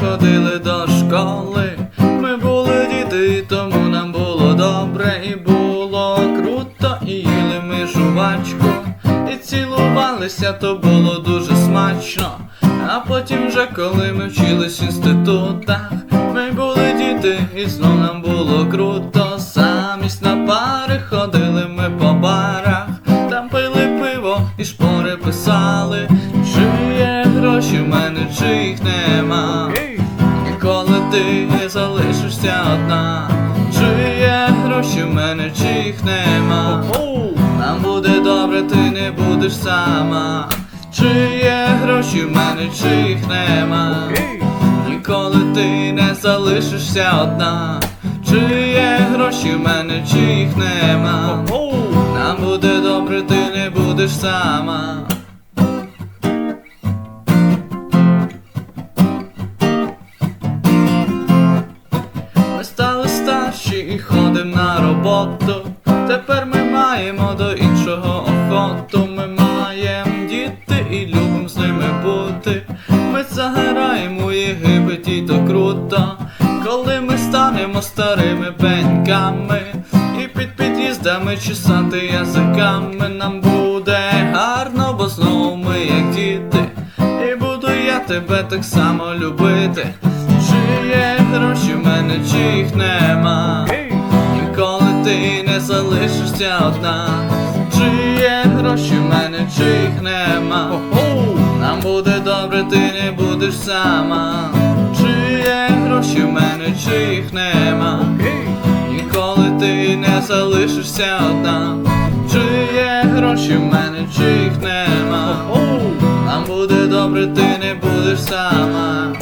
ходили до школи. Ми були діти, тому нам було добре і було круто, і їли ми жувачку, і цілувалися, то було дуже смачно. А потім вже коли ми вчились в інститутах, ми були діти, і знов нам було круто. Замість на пари ходили ми по барах, там пили пиво і шпори ти залишишся одна. Чи є гроші в мене, чи їх нема. Нам буде добре, ти не будеш сама. Чи є гроші в мене, чи їх нема. Ніколи ти не залишишся одна. Чи є гроші в мене, чи їх нема. Нам буде добре, ти не будеш сама. Стали старші і ходим на роботу. Тепер ми маємо до іншого охоту. Ми маємо діти і любим з ними бути. Ми заграємо у Єгипеті, то круто. Коли ми станемо старими пеньками і під під'їздами чесати язиками, нам буде гарно, бо знову ми як діти. І буду я тебе так само любити. Чи є гроші в мене, чи їх нема. Ніколи ти не залишишся одна. Чи є гроші в мене, чи їх нема. Нам буде добре, ти не будеш сама. Чи є гроші в мене, чи їх нема. Ніколи ти не залишишся одна. Чи є гроші в мене, чи їх нема. Нам буде добре, ти не будеш сама.